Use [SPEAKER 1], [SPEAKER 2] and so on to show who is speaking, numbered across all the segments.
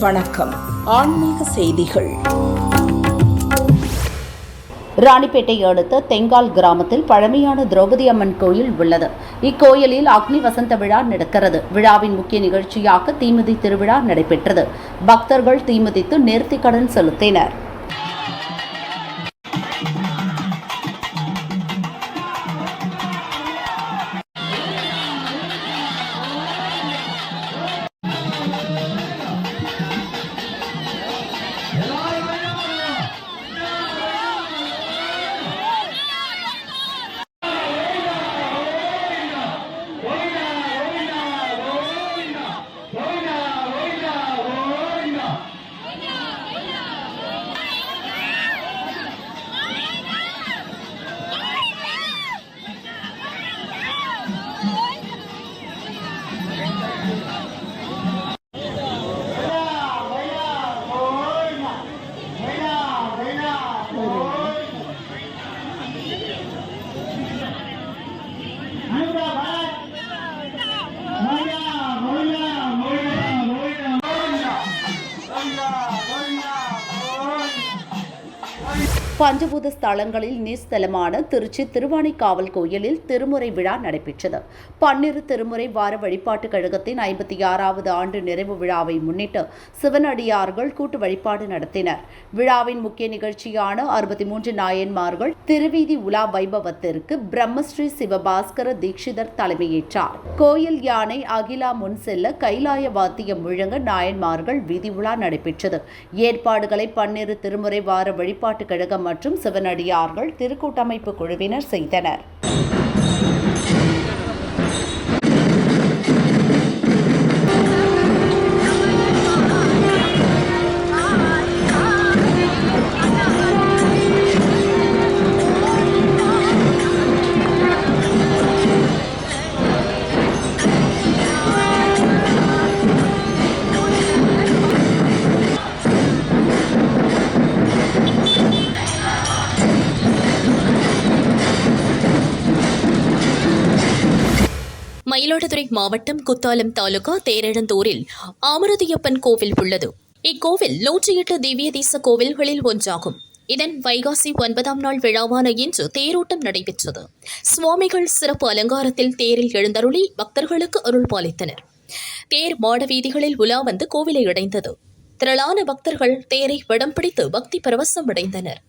[SPEAKER 1] வணக்கம். ஆன்மீக செய்திகள்.
[SPEAKER 2] ராணிப்பேட்டை அடுத்த தெங்கால் கிராமத்தில் பழமையான திரௌபதி அம்மன் கோயில் உள்ளது. இக்கோயிலில் அக்னி வசந்த விழா நடக்கிறது. விழாவின் முக்கிய நிகழ்ச்சியாக தீமிதி திருவிழா நடைபெற்றது. பக்தர்கள் தீமிதித்து நேர்த்திக்கடன் செலுத்தினர். பஞ்சபூத ஸ்தலங்களில் நீர்ஸ்தலமான திருச்சி திருவானைக்காவல் கோயிலில் திருமுறை விழா நடைபெற்றது. பன்னிரு திருமுறை வார வழிபாட்டுக் கழகத்தின் ஐம்பத்தி ஆறாவது ஆண்டு நிறைவு விழாவை முன்னிட்டு சிவனடியார்கள் கூட்டு வழிபாடு நடத்தினர். விழாவின் முக்கிய நிகழ்ச்சியான அறுபத்தி மூன்று நாயன்மார்கள் திருவீதி உலா வைபவத்திற்கு பிரம்மஸ்ரீ சிவபாஸ்கர தீட்சிதர் தலைமையேற்றார். கோயில் யானை அகிலா முன் செல்ல கைலாய வாத்தியம் முழங்க நாயன்மார்கள் வீதி உலா நடைபெற்றது. ஏற்பாடுகளை பன்னிரு திருமுறை வார வழிபாட்டுக் கழகம் மற்றும் சிவனடியார்கள் திருக்கூட்டமைப்பு குழுவினர் செய்தனர்.
[SPEAKER 3] மயிலாடுதுறை மாவட்டம் குத்தாலம் தாலுகா தேரெழந்தூரில் அமரதியப்பன் கோவில் உள்ளது. இக்கோவில் நூற்றி எட்டு திவ்ய தேச கோவில்களில் ஒன்றாகும். இதன் வைகாசி ஒன்பதாம் நாள் விழாவான இன்று தேரோட்டம் நடைபெற்றது. சுவாமிகள் சிறப்பு அலங்காரத்தில் தேரில் எழுந்தருளி பக்தர்களுக்கு அருள் பாலித்தனர். தேர் மாட வீதிகளில் உலா வந்து கோவிலை அடைந்தது. திரளான பக்தர்கள் தேரை வடம் பிடித்து பக்தி பரவசம் அடைந்தனர்.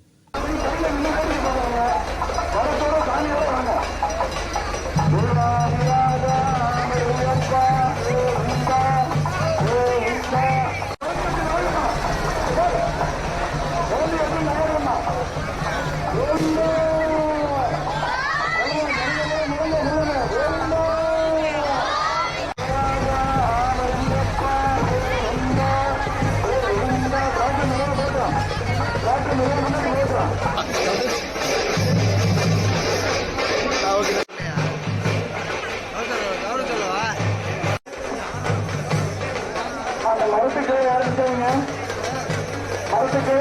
[SPEAKER 4] மரத்துக்கு